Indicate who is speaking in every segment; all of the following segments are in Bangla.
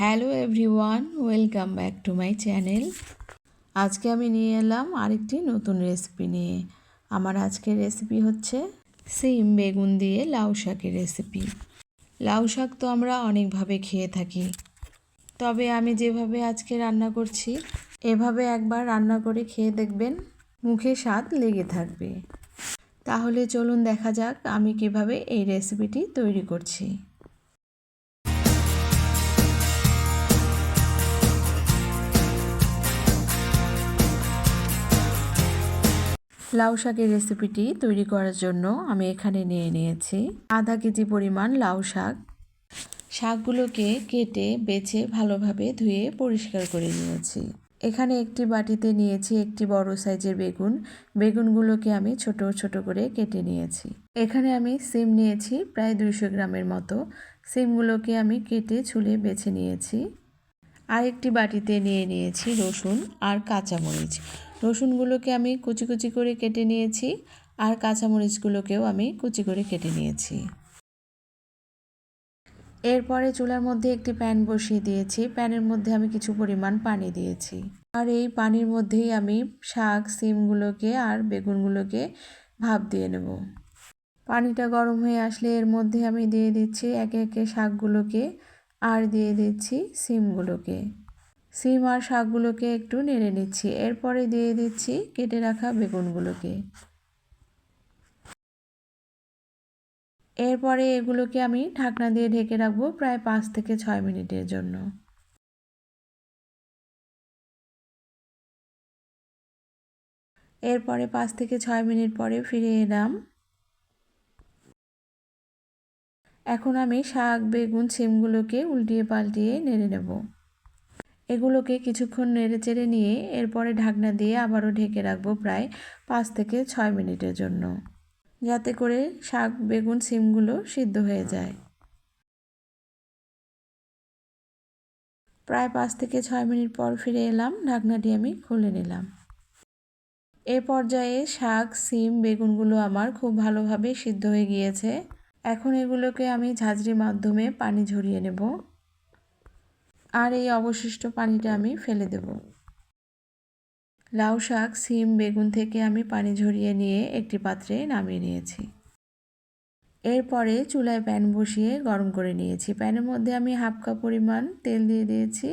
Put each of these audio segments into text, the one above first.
Speaker 1: Hello everyone, welcome back to my channel. আজকে আমি নিয়ে এলাম আরেকটি নতুন রেসিপি নিয়ে। আমার আজকের রেসিপি হচ্ছে সিম বেগুন দিয়ে লাউ শাকের রেসিপি। লাউ শাক তো আমরা অনেকভাবে খেয়ে থাকি। তবে আমি যেভাবে আজকে রান্না করছি, এভাবে একবার রান্না করে খেয়ে দেখবেন মুখে স্বাদ লেগে থাকবে। তাহলে চলুন দেখা যাক আমি কীভাবে এই রেসিপিটি তৈরি করছি। লাউ শাকের রেসিপিটি তৈরি করার জন্য আমি এখানে নিয়ে নিয়েছি আধা কেজি পরিমাণ লাউ শাক। শাকগুলোকে কেটে, বেছে, ভালোভাবে ধুয়ে পরিষ্কার করে নিয়েছি। এখানে একটি বাটিতে নিয়েছি একটি বড় সাইজের বেগুন। বেগুনগুলোকে আমি ছোট ছোট করে কেটে নিয়েছি। এখানে আমি সিম নিয়েছি প্রায় দুইশো গ্রামের মতো। সিমগুলোকে আমি কেটে, ছুলে বেছে নিয়েছি। আরেকটি বাটিতে নিয়ে নিয়েছি রসুন আর কাঁচামরিচ। রসুনগুলোকে আমি কুচি কুচি করে কেটে নিয়েছি আর কাঁচামরিচগুলোকেও আমি কুচি করে কেটে নিয়েছি। এরপরে চুলার মধ্যে একটি প্যান বসিয়ে দিয়েছি। প্যানের মধ্যে আমি কিছু পরিমাণ পানি দিয়েছি। আর এই পানির মধ্যেই আমি শাক, সিমগুলোকে আর বেগুনগুলোকে ভাপ দিয়ে নেব। পানিটা গরম হয়ে আসলে এর মধ্যে আমি দিয়ে দিচ্ছি একে একে শাকগুলোকে আর দিয়ে দিচ্ছি সিমগুলোকে। সিম আর শাকগুলোকে একটু নেড়ে নিচ্ছি। এরপরে দিয়ে দিচ্ছি কেটে রাখা বেগুনগুলোকে। এরপরে এগুলোকে আমি ঢাকনা দিয়ে ঢেকে রাখব প্রায় পাঁচ থেকে ছয় মিনিটের জন্য। এরপরে পাঁচ থেকে ছয় মিনিট পরে ফিরে এলাম। এখন আমি শাক, বেগুন, সিমগুলোকে উল্টিয়ে পাল্টিয়ে নেড়ে নেব। এগুলোকে কিছুক্ষণ নেড়ে চেড়ে নিয়ে এরপরে ঢাকনা দিয়ে আবারও ঢেকে রাখব প্রায় পাঁচ থেকে ছয় মিনিটের জন্য, যাতে করে শাক, বেগুন, সিমগুলো সিদ্ধ হয়ে যায়। প্রায় পাঁচ থেকে ছয় মিনিট পর ফিরে এলাম, ঢাকনাটি আমি খুলে নিলাম। এ পর্যায়ে শাক, সিম, বেগুনগুলো আমার খুব ভালোভাবে সিদ্ধ হয়ে গিয়েছে। এখন এগুলোকে আমি ঝাঁঝরির মাধ্যমে পানি ঝরিয়ে নেব। আর এই অবশিষ্ট পানিটা আমি ফেলে দেব। লাউ শাক, সিম, বেগুন থেকে আমি পানি ঝরিয়ে নিয়ে একটি পাত্রে নামিয়ে নিয়েছি। এরপরে চুলায় প্যান বসিয়ে গরম করে নিয়েছি। প্যানের মধ্যে আমি হাফ কাপ পরিমাণ তেল দিয়ে দিয়েছি।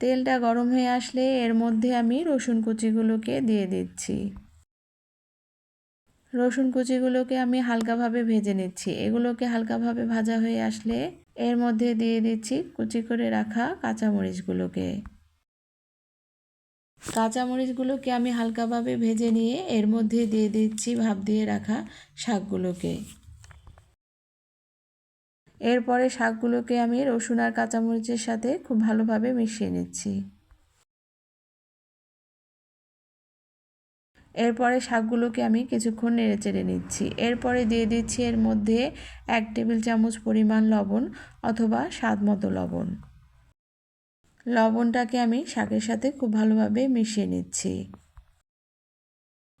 Speaker 1: তেলটা গরম হয়ে আসলে এর মধ্যে আমি রসুন কুচিগুলোকে দিয়ে দিচ্ছি। রসুন কুচিগুলোকে আমি হালকাভাবে ভেজে নিচ্ছি। এগুলোকে হালকাভাবে ভাজা হয়ে আসলে এর মধ্যে দিয়ে দিচ্ছি কুচি করে রাখা কাঁচামরিচগুলোকে। কাঁচামরিচগুলোকে আমি হালকাভাবে ভেজে নিয়ে এর মধ্যে দিয়ে দিচ্ছি ভাপ দিয়ে রাখা শাকগুলোকে। এরপরে শাকগুলোকে আমি রসুন আর কাঁচামরিচের সাথে খুব ভালোভাবে মিশিয়ে নিচ্ছি। এরপরে শাকগুলোকে আমি কিছুক্ষণ নেড়ে চেড়ে নিচ্ছি। এরপরে দিয়ে দিচ্ছি এর মধ্যে এক টেবিল চামচ পরিমাণ লবণ অথবা স্বাদ মতো লবণ। লবণটাকে আমি শাকের সাথে খুব ভালোভাবে মিশিয়ে নিচ্ছি।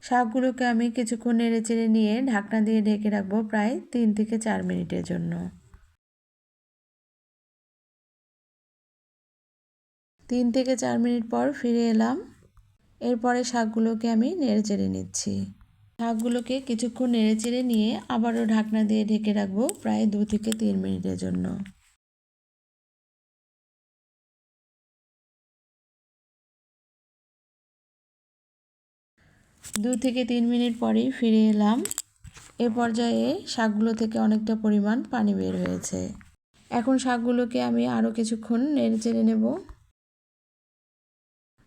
Speaker 1: শাকগুলোকে আমি কিছুক্ষণ নেড়ে চেড়ে নিয়ে ঢাকনা দিয়ে ঢেকে রাখব প্রায় তিন থেকে চার মিনিটের জন্য। তিন থেকে চার মিনিট পর ফিরে এলাম এরপরে শাকগুলোকে আমি নেড়ে চেড়ে নিচ্ছি। শাকগুলোকে কিছুক্ষণ নেড়ে চেড়ে নিয়ে আবারও ঢাকনা দিয়ে ঢেকে রাখব প্রায় দু থেকে তিন মিনিটের জন্য। দু থেকে তিন মিনিট পরেই ফিরে এলাম। এ পর্যায়ে শাকগুলো থেকে অনেকটা পরিমাণ পানি বের হয়েছে। এখন শাকগুলোকে আমি আরও কিছুক্ষণ নেড়ে চেড়ে নেব।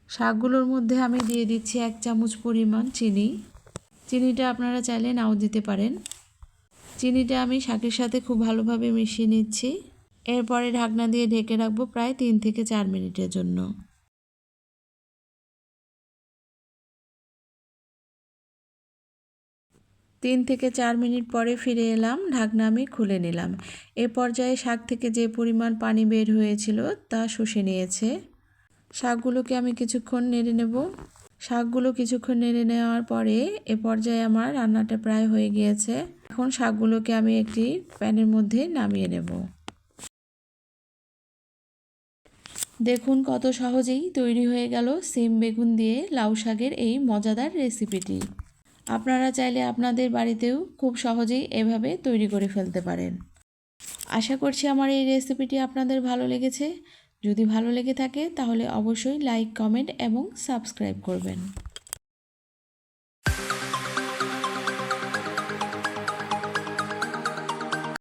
Speaker 1: শাকগুলোর মধ্যে আমি দিয়ে দিচ্ছি এক চামচ পরিমাণ চিনি। চিনিটা আপনারা চাইলে নাও দিতে পারেন। চিনিটা আমি শাকের সাথে খুব ভালোভাবে মিশিয়ে নিচ্ছি। এরপরে ঢাকনা দিয়ে ঢেকে রাখব প্রায় তিন থেকে চার মিনিটের জন্য। তিন থেকে চার মিনিট পরে ফিরে এলাম, ঢাকনা আমি খুলে নিলাম। এ পর্যায়ে শাক থেকে যে পরিমাণ পানি বের হয়েছিল তা শুষে নিয়েছে। শাকগুলোকে আমি কিছুক্ষণ নেড়ে নেব। শাকগুলো কিছুক্ষণ নেড়ে নেওয়ার পরে এ পর্যায়ে আমার রান্নাটা প্রায় হয়ে গিয়েছে। এখন শাকগুলোকে আমি একটি প্যানের মধ্যে নামিয়ে নেব। দেখুন কত সহজেই তৈরি হয়ে গেল সিম বেগুন দিয়ে লাউ শাকের এই মজাদার রেসিপিটি। আপনারা চাইলে আপনাদের বাড়িতেও খুব সহজেই এভাবে তৈরি করে ফেলতে পারেন। আশা করছি আমার এই রেসিপিটি আপনাদের ভালো লেগেছে। যদি ভালো লেগে থাকে তাহলে অবশ্যই লাইক কমেন্ট এবং সাবস্ক্রাইব করবেন।